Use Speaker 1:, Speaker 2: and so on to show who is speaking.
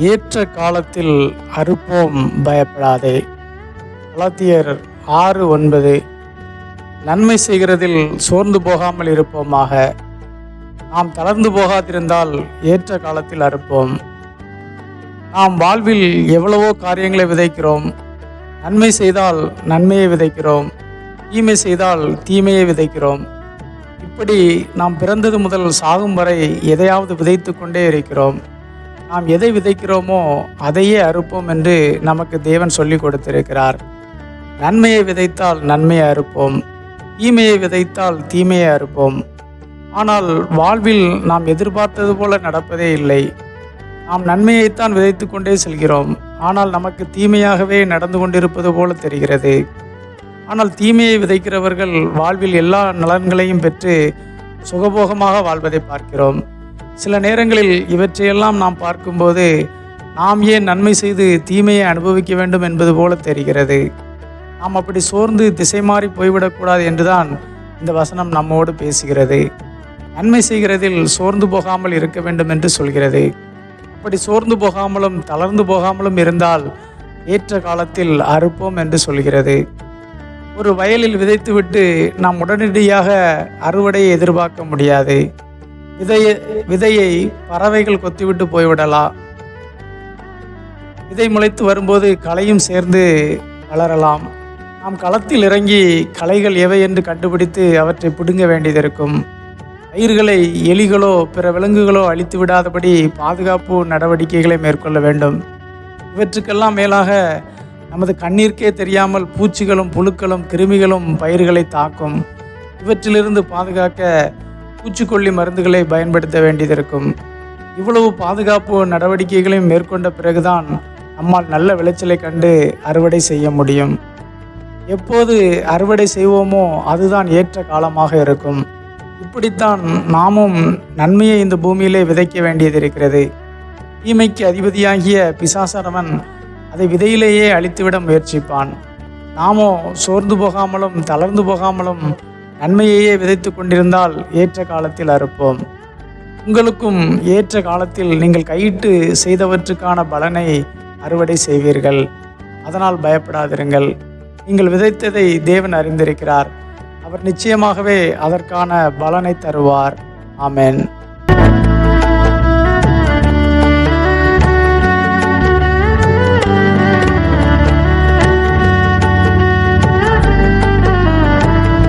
Speaker 1: ஏற்ற காலத்தில் அறுப்போம் பயப்படாதே. கலாத்தியர் ஆறு ஒன்பது நன்மை செய்கிறதில் சோர்ந்து போகாமல் இருப்போமாக. நாம் தளர்ந்து போகாதிருந்தால் ஏற்ற காலத்தில் அறுப்போம். நாம் வாழ்வில் எவ்வளவோ காரியங்களை விதைக்கிறோம். நன்மை செய்தால் நன்மையை விதைக்கிறோம். தீமை செய்தால் தீமையை விதைக்கிறோம். இப்படி நாம் பிறந்தது முதல் சாகும் வரை எதையாவது விதைத்து கொண்டே இருக்கிறோம். நாம் எதை விதைக்கிறோமோ அதையே அறுப்போம் என்று நமக்கு தேவன் சொல்லி கொடுத்திருக்கிறார். நன்மையை விதைத்தால் நன்மையை அறுப்போம். தீமையை விதைத்தால் தீமையை அறுப்போம். ஆனால் வாழ்வில் நாம் எதிர்பார்த்தது போல நடப்பதே இல்லை. நாம் நன்மையைத்தான் விதைத்து கொண்டே செல்கிறோம். ஆனால் நமக்கு தீமையாகவே நடந்து கொண்டிருப்பது போல தெரிகிறது. ஆனால் தீமையை விதைக்கிறவர்கள் வாழ்வில் எல்லா நலன்களையும் பெற்று சுகபோகமாக வாழ்வதை பார்க்கிறோம். சில நேரங்களில் இவற்றையெல்லாம் நாம் பார்க்கும்போது நாம் ஏன் நன்மை செய்து தீமையை அனுபவிக்க வேண்டும் என்பது போல தெரிகிறது. நாம் அப்படி சோர்ந்து திசை மாறி போய்விடக்கூடாது என்றுதான் இந்த வசனம் நம்மோடு பேசுகிறது. நன்மை செய்கிறதில் சோர்ந்து போகாமல் இருக்க வேண்டும் என்று சொல்கிறது. அப்படி சோர்ந்து போகாமலும் தளர்ந்து போகாமலும் இருந்தால் ஏற்ற காலத்தில் அறுப்போம் என்று சொல்கிறது. ஒரு வயலில் விதைத்துவிட்டு நாம் உடனடியாக அறுவடையை எதிர்பார்க்க முடியாது. விதையை விதையை பறவைகள் கொத்திவிட்டு போய்விடலாம் விதை முளைத்து வரும்போது களையும் சேர்ந்து வளரலாம். நாம் களத்தில் இறங்கி களைகள் எவை என்று கண்டுபிடித்து அவற்றை பிடுங்க வேண்டியதிருக்கும். பயிர்களை எலிகளோ பிற விலங்குகளோ அழித்து விடாதபடி பாதுகாப்பு நடவடிக்கைகளை மேற்கொள்ள வேண்டும். இவற்றுக்கெல்லாம் மேலாக நமது கண்ணீர்க்கே தெரியாமல் பூச்சிகளும் புழுக்களும் கிருமிகளும் பயிர்களை தாக்கும். இவற்றிலிருந்து பாதுகாக்க பூச்சிக்கொல்லி மருந்துகளை பயன்படுத்த வேண்டியதிருக்கும். இவ்வளவு பாதுகாப்பு நடவடிக்கைகளையும் மேற்கொண்ட பிறகுதான் நம்மால் நல்ல விளைச்சலை கண்டு அறுவடை செய்ய முடியும். எப்போது அறுவடை செய்வோமோ அதுதான் ஏற்ற காலமாக இருக்கும். இப்படித்தான் நாமும் நன்மையை இந்த பூமியிலே விதைக்க வேண்டியது இருக்கிறது தீமைக்கு அதிபதியாகிய பிசாசரவன் அதை விதையிலேயே அழித்துவிட முயற்சிப்பான். நாமோ சோர்ந்து போகாமலும் தளர்ந்து போகாமலும் நன்மையையே விதைத்து கொண்டிருந்தால் ஏற்ற காலத்தில் அறுப்போம். உங்களுக்கும் ஏற்ற காலத்தில் நீங்கள் கையிட்டு செய்தவற்றுக்கான பலனை அறுவடை செய்வீர்கள். அதனால் பயப்படாதிருங்கள். நீங்கள் விதைத்ததை தேவன் அறிந்திருக்கிறார். அவர் நிச்சயமாகவே அதற்கான பலனை தருவார். ஆமென்.